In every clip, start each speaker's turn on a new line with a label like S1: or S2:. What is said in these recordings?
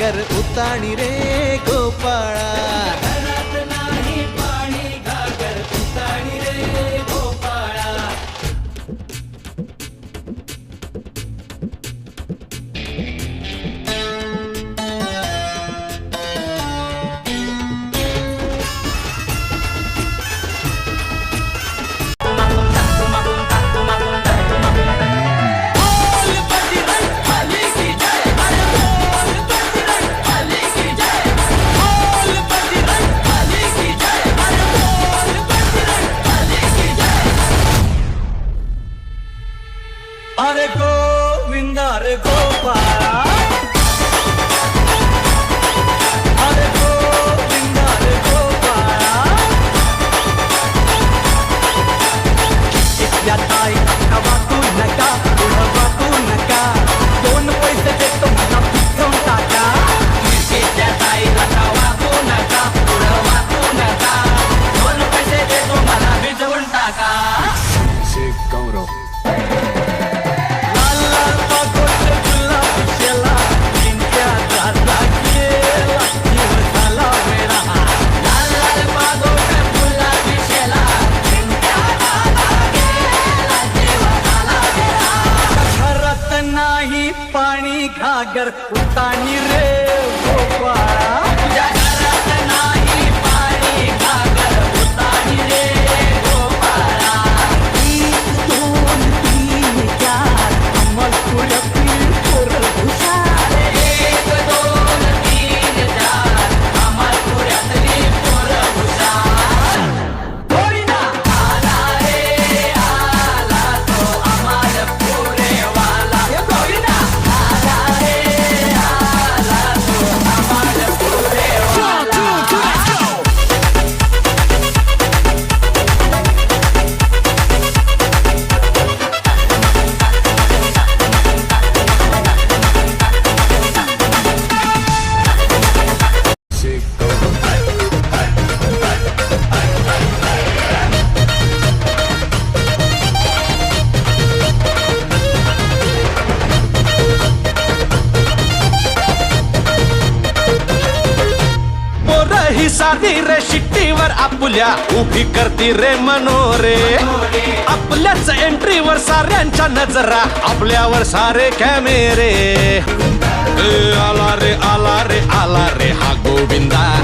S1: पाणी घागर उताणी रे
S2: अरे गोविंदा रे गोपाळा
S3: घागर उतानी रे
S2: साधी रे शिट्टीवर आपुल्या उभी करती रे मनोरे. आपल्याच एंट्रीवर साऱ्यांच्या नजरा आपल्यावर सारे कॅमेरे. आला रे आला रे आला रे हा गोविंदा.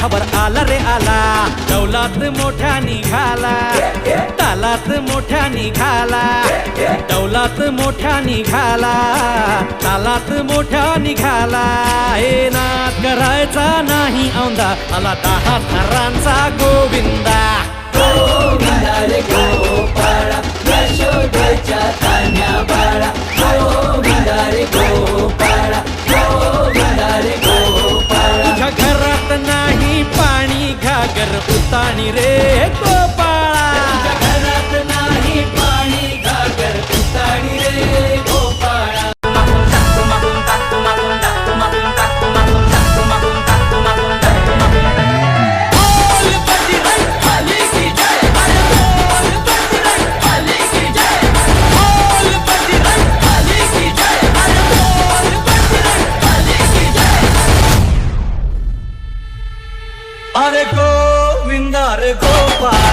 S2: खबर आला रे आला. डौलात मोठ्या निघाला. तालात मोठ्या निघाला. डौलात मोठ्या निघाला. तालात मोठ्या निघाला. हे नाद करायचा नाही औंदा. आला दहा थरांचा गोविंदा.
S4: गोविंदा रे गोपाळा
S3: நகர் புத்தானிரே கோ अरे गोविंदा रे गोपाळा